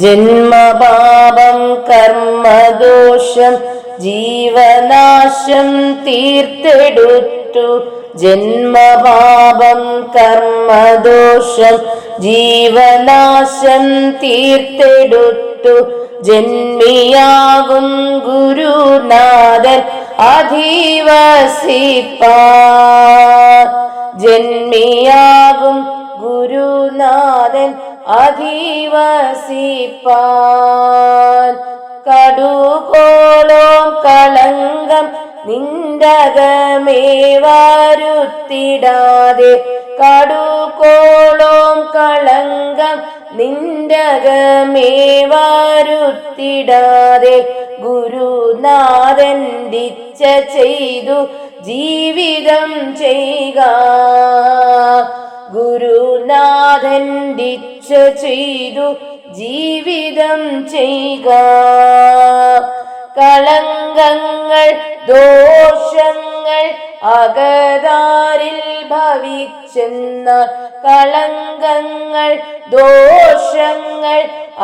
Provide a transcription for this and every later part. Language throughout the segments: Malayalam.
ജന്മപാപം കർമ്മദോഷം ജീവനാശം തീർത്തെടുത്തു. ജന്മപാപം കർമ്മദോഷം ജീവനാശം തീർത്തെടുത്തു. ജന്മിയാകും ഗുരുനാഥൻ അധിവസിപ്പാ. ജന്മിയാകും ഗുരുനാഥൻ അധിവസിപ്പാൻ കടുകോളോം കളങ്കം നിന്റകമേ വരുത്തിടാതെ കടുകോളോം കളങ്കം നിന്റകമേ വരുത്തിടാതെ ഗുരുനാഥൻ ചെയ്തു ജീവിതം ചെയ്യുക ഗുരുനാഥൻ ദിച്ച ചെയ്തു ജീവിതം ചെയ്യുക കളങ്കങ്ങൾ ദോഷങ്ങൾ അകതാരിൽ ഭവിച്ചെന്ന കളങ്കങ്ങൾ ദോഷങ്ങൾ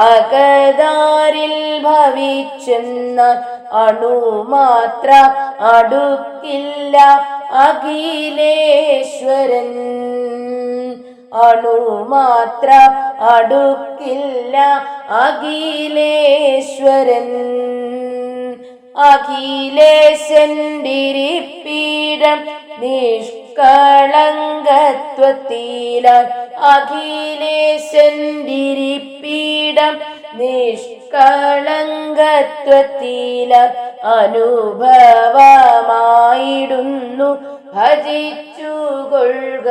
അകതാരിൽ ഭവിച്ചെന്ന അണുമാത്ര അടുക്കില്ല അഖിലേശ്വരൻ. അണുമാത്ര അടുക്കില്ല അഖിലേശ്വരൻ. അഖിലേശന്തിരിപ്പീഠം നിഷ്കളങ്കത്വത്തില. അഖിലേശന്തിരിപ്പീഠം നിഷ്കളങ്കത്വത്തില. അനുഭവമായിടുന്നു ഭജിച്ചു കൊള്ളുക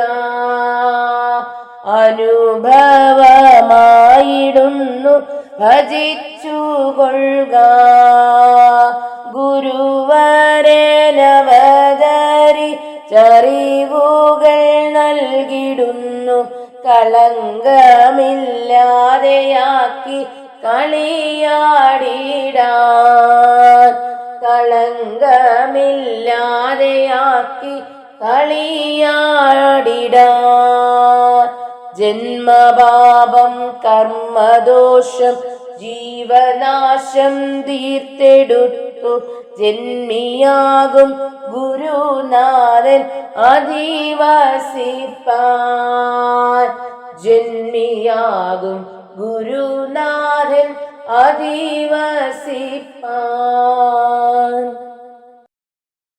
അനുഭവമായിടുന്നു. ഭജിച്ചു കൊള്ളുക ഗുരുവരനവതരി ചറിവുകൾ നൽകിടുന്നു. കളങ്കമില്ലാതെയാക്കി കളിയാടിടാൻ. കളങ്കമില്ലാതെയാക്കി കളിയാടിടാൻ. ജന്മപാപം കർമ്മദോഷം ജീവനാശം തീർത്തെടുത്തു. ജന്മിയാകും ഗുരുനാഥൻ അധിവസിപ്പാൻ ജന്മിയാകും ഗുരുനാഥൻ അധിവസിപ്പാൻ